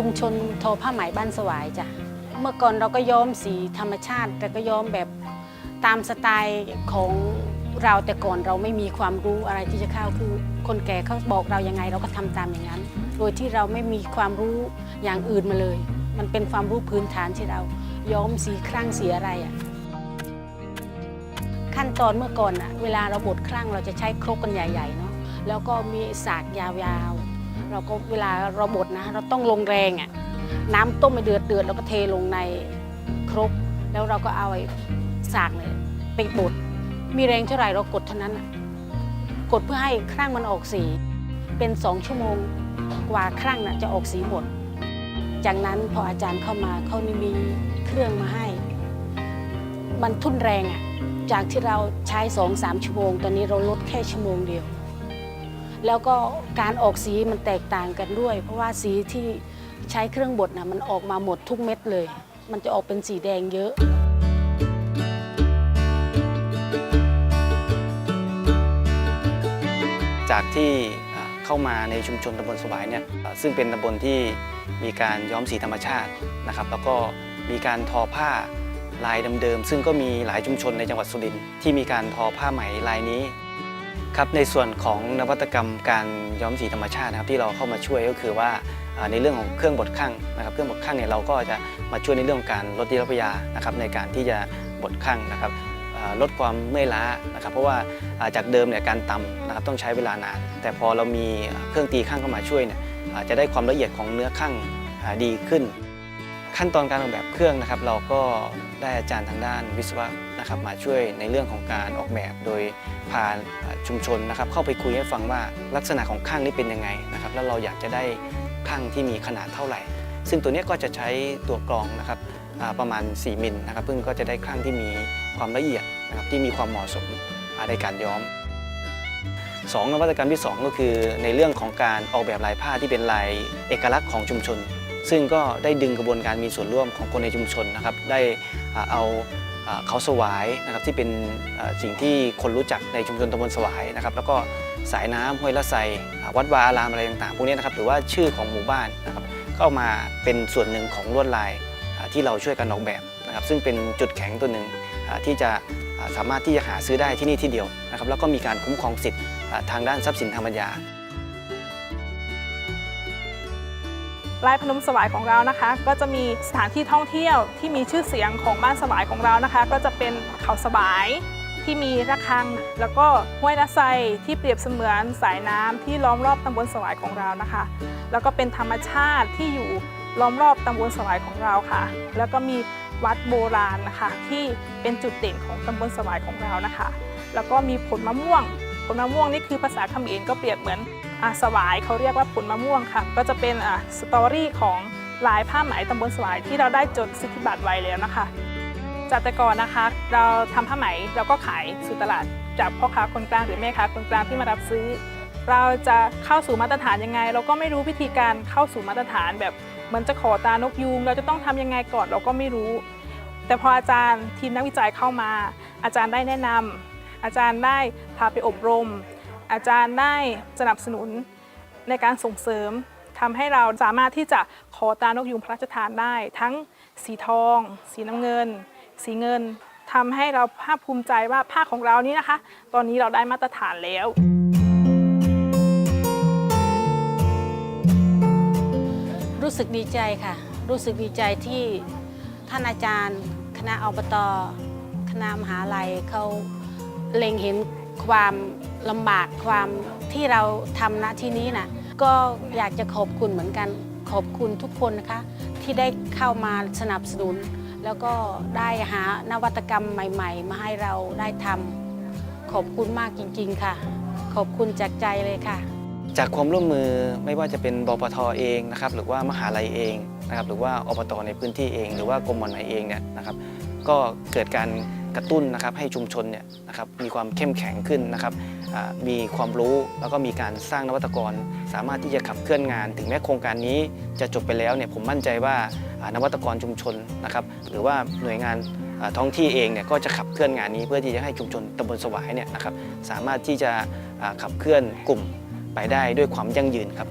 ุมชนทอผ้าไหมบ้านสวายจ้ะเมื่อก่อนเราก็ย้อมสีธรรมชาติ แต่ก็ย้อมแบบตามสไตล์ของเราแต่ก่อนเราไม่มีความรู้อะไรที่จะเข้าคือ คนแก่เขาบอกเรายังไง เราก็ทำตามอย่างนั้น โดยที่เราไม่มีความรู้อย่างอื่นมาเลย มันเป็นความรู้พื้นฐานที่เรา ย้อมสีครั่งสีอะไรอะขั้นตอนเมื่อก่อนอะเวลาเราบดครั่งเราจะใช้ครกกันใหญ่ๆเนาะแล้วก็มีสากยาวๆ เราก็เวลาเราบดนะ เราต้องลงแรงอะน้ำต้มไปเดือดเดือดแล้วก็เทลงในครก แล้วเราก็เอาไอ้สากเนี่ยไปบดมีแรงเท่าไหร่เรากดเท่านั้น กดเพื่อให้ครั่งมันออกสี เป็นสองชั่วโมงกว่าครั่งน่ะจะออกสีหมด จากนั้นพออาจารย์เข้ามาเขานี่มีเครื่องมาให้ มันทุ่นแรงอะจากที่เราใช้สองสามชั่วโมง ตอนนี้เราลดแค่ชั่วโมงเดียว แล้วก็การออกสีมันแตกต่างกันด้วย เพราะว่าสีที่ใช้เครื่องบดนะมันออกมาหมดทุกเม็ดเลย มันจะออกเป็นสีแดงเยอะจากที่เข้ามาในชุมชนตำบลสวายเนี่ยซึ่งเป็นตำบลที่มีการย้อมสีธรรมชาตินะครับ แล้วก็มีการทอผ้าลายเดิมๆซึ่งก็มีหลายชุมชนในจังหวัดสุรินทร์ที่มีการทอผ้าไหมลายนี้ ครับในส่วนของนวัตกรรมการย้อมสีธรรมชาตินะครับที่เราเข้ามาช่วยก็คือว่าในเรื่องของเครื่องบดข้างนะครับ เครื่องบดข้างเนี่ยเราก็จะมาช่วยในเรื่องของการลดระยะนะครับในการที่จะบดข้างนะครับลดความเมื่อยล้านะครับเพราะว่าจากเดิมเนี่ยการตำนะครับต้องใช้เวลานาน แต่พอเรามีเครื่องตีข้างเข้ามาช่วยเนี่ยจะได้ความละเอียดของเนื้อข้างดีขึ้น ขั้นตอนการออกแบบเครื่องนะครับ เราก็ได้อาจารย์ทางด้านวิศวะนะครับ มาช่วยในเรื่องของการออกแบบโดยพาชุมชนนะครับ เข้าไปคุยให้ฟังว่าลักษณะของข้างนี้เป็นยังไงนะครับ แล้วเราอยากจะได้ข้างที่มีขนาดเท่าไหร่ ซึ่งตัวนี้ก็จะใช้ตัวกรองนะครับประมาณ 4 มิลนะครับซึ่งก็จะได้ข้างที่มีความละเอียดนะครับที่มีความเหมาะสมในการย้อมสองนวัตกรรมที่ 2 ก็คือในเรื่องของการออกแบบลายผ้าที่เป็นลายเอกลักษณ์ของชุมชน ซึ่งก็ได้ดึงกระบวนการมีส่วนร่วมของคนในชุมชนนะครับได้เอาเขาสวายนะครับที่เป็นสิ่งที่คนรู้จักในชุมชนตำบลสวายนะครับแล้วก็สายน้ำห้วยละไซวัดวาอารามอะไรต่างๆพวกนี้นะครับหรือว่าชื่อของหมู่บ้านนะครับก็ามาเป็นส่วนหนึ่งของลวดลายที่เราช่วยกันออกแบบนะครับซึ่งเป็นจุดแข็งตัวหนึ่งที่จะสามารถที่จะหาซื้อได้ที่นี่ที่เดียวนะครับแล้วก็มีการคุ้มครองสิทธิ์ทางด้านทรัพย์สินทางปัญญา ลายพนมสวายของเรานะคะ ก็จะมีสถานที่ท่องเที่ยวที่มีชื่อเสียงของบ้านสวายของเรานะคะ ก็จะเป็นเขาสวายที่มีระฆัง แล้วก็ห้วยนาไซที่เปรียบเสมือนสายน้ำที่ล้อมรอบตำบลสวายของเรานะคะ แล้วก็เป็นธรรมชาติที่อยู่ล้อมรอบตำบลสวายของเราค่ะ แล้วก็มีวัดโบราณนะคะ ที่เป็นจุดเด่นของตำบลสวายของเรานะคะ แล้วก็มีผลมะม่วงผลมะม่วงนี่คือภาษาเขมรก็เปรียบเหมือน สวายเขาเรียกว่าผลมะม่วงค่ะ ก็จะเป็นอ่าสตอรี่ของลายผ้าไหมตำบลสวายที่เราได้จดสิทธิบัตรไว้แล้วนะคะ จากแต่ก่อนนะคะ เราทำผ้าไหมเราก็ขายสู่ตลาดจากพ่อค้าคนกลางหรือแม่ค้าคนกลางที่มารับซื้อ เราจะเข้าสู่มาตรฐานยังไง เราก็ไม่รู้วิธีการเข้าสู่มาตรฐานแบบเหมือนจะขอตานกยูงเราจะต้องทำยังไงก่อนเราก็ไม่รู้ แต่พออาจารย์ทีมนักวิจัยเข้ามา อาจารย์ได้แนะนำอาจารย์ได้พาไปอบรม อาจารย์ได้สนับสนุนในการส่งเสริมทำให้เราสามารถที่จะขอตานกยูงพระราชทานได้ ทั้งสีทอง สีน้ำเงิน สีเงินทำให้เราภาคภูมิใจว่าผ้าของเรานี้นะคะ ตอนนี้เราได้มาตรฐานแล้วรู้สึกดีใจค่ะ รู้สึกดีใจที่ท่านอาจารย์ คณะอบต คณะมหาลัยเขาเล็งเห็นความ ลำบากความที่เราทำณที่นี้นะก็อยากจะขอบคุณเหมือนกันขอบคุณทุกคนนะคะ ที่ได้เข้ามาสนับสนุน แล้วก็ได้หานวัตกรรมใหม่ ๆ มาให้เราได้ทำขอบคุณมากจริง ๆ ค่ะ ขอบคุณจากใจเลยค่ะ จากความร่วมมือไม่ว่าจะเป็นบปทเองนะครับหรือว่ามหาลัยเองนะครับหรือว่าอบตในพื้นที่เอง หรือว่ากรมหม่อนไหมเองเนี่ยนะครับ ก็เกิดการ กระตุ้นนะครับให้ชุมชนเนี่ยนะครับมีความเข้มแข็งขึ้นนะครับมีความรู้แล้วก็มีการสร้างนวัตกร สามารถที่จะขับเคลื่อนงาน ถึงแม้โครงการนี้จะจบไปแล้วเนี่ยผมมั่นใจว่านวัตกรชุมชนนะครับหรือว่าหน่วยงานท้องที่เองเนี่ยก็จะขับเคลื่อนงานนี้ เพื่อที่จะให้ชุมชนตำบลสวายเนี่ยนะครับสามารถที่จะขับเคลื่อนกลุ่มไปได้ด้วยความยั่งยืนครับ